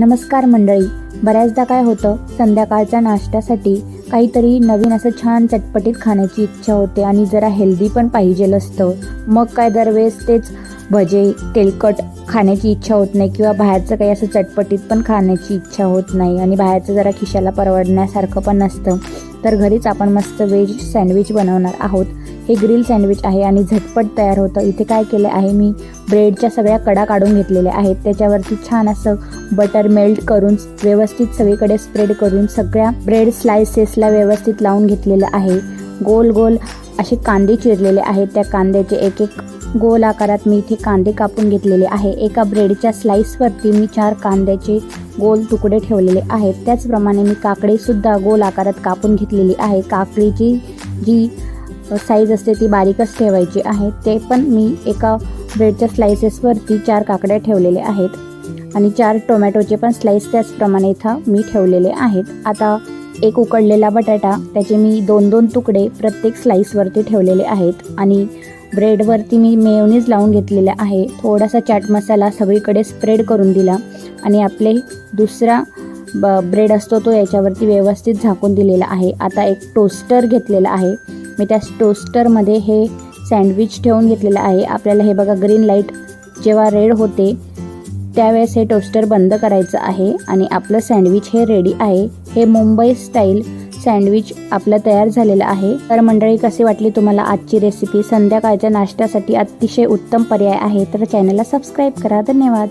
नमस्कार मंडळी. बऱ्याचदा काय होतं संध्याकाळच्या नाश्त्यासाठी काहीतरी नवीन असं छान चटपटीत खाण्याची इच्छा होते आणि जरा हेल्दी पण पाहिजेल असतं. मग काय दरवेळेस तेच भजे तेलकट खाण्याची इच्छा होत नाही किंवा बाहेरचं काही असं चटपटीत पण खाण्याची इच्छा होत नाही आणि बाहेरचं जरा खिशाला परवडण्यासारखं पण नसतं. तर घरीच आपण मस्त व्हेज सँडविच बनवणार आहोत. हे ग्रिल सँडविच आहे आणि झटपट तयार होतं. इथे काय केलं आहे मी ब्रेडच्या सगळ्या कडा काढून घेतलेल्या आहेत. त्याच्यावरती छान असं बटर मेल्ट करून व्यवस्थित सगळीकडे स्प्रेड करून सगळ्या ब्रेड स्लायसेसला व्यवस्थित लावून घेतलेलं आहे. गोल गोल असे कांदे चिरलेले आहेत. त्या कांद्याचे एक एक गोल आकारात मी इथे कांदे कापून घेतलेले आहे. एका ब्रेडच्या स्लाईसवरती मी चार कांद्याचे गोल तुकडे ठेवलेले आहेत. त्याचप्रमाणे मी काकडीसुद्धा गोल आकारात कापून घेतलेली आहे. काकडीची जी साईज असते ती बारीकच ठेवायची आहे. ते पण मी एका ब्रेडच्या स्लायसेसवरती चार काकड्या ठेवलेल्या आहेत. आणि चार टोमॅटोचे पण स्लाईस त्याचप्रमाणे इथं मी ठेवलेले आहेत. आता एक उकडलेला बटाटा त्याचे मी दोन दोन तुकडे प्रत्येक स्लाईसवरती ठेवलेले आहेत. आणि ब्रेडवरती मी मेयोनीज लावून घेतलेला आहे. थोडासा चाट मसाला सगळीकडे स्प्रेड करून दिला. आणि आपले दुसरा ब ब्रेड असतो तो याच्यावरती व्यवस्थित झाकून दिलेला आहे. आता एक टोस्टर घेतलेला आहे. मी त्या टोस्टरमध्ये हे सँडविच ठेवून घेतलेलं आहे. आपल्याला हे बघा ग्रीन लाइट जेव्हा रेड होते त्यावेळेस हे टोस्टर बंद करायचं आहे आणि आपलं सँडविच हे रेडी आहे. हे मुंबई स्टाईल सँडविच आपलं तयार झालेलं आहे. तर मंडळी कशी वाटली तुम्हाला आजची रेसिपी संध्याकाळच्या नाश्त्यासाठी अतिशय उत्तम पर्याय आहे. तर चॅनलला सबस्क्राईब करा. धन्यवाद.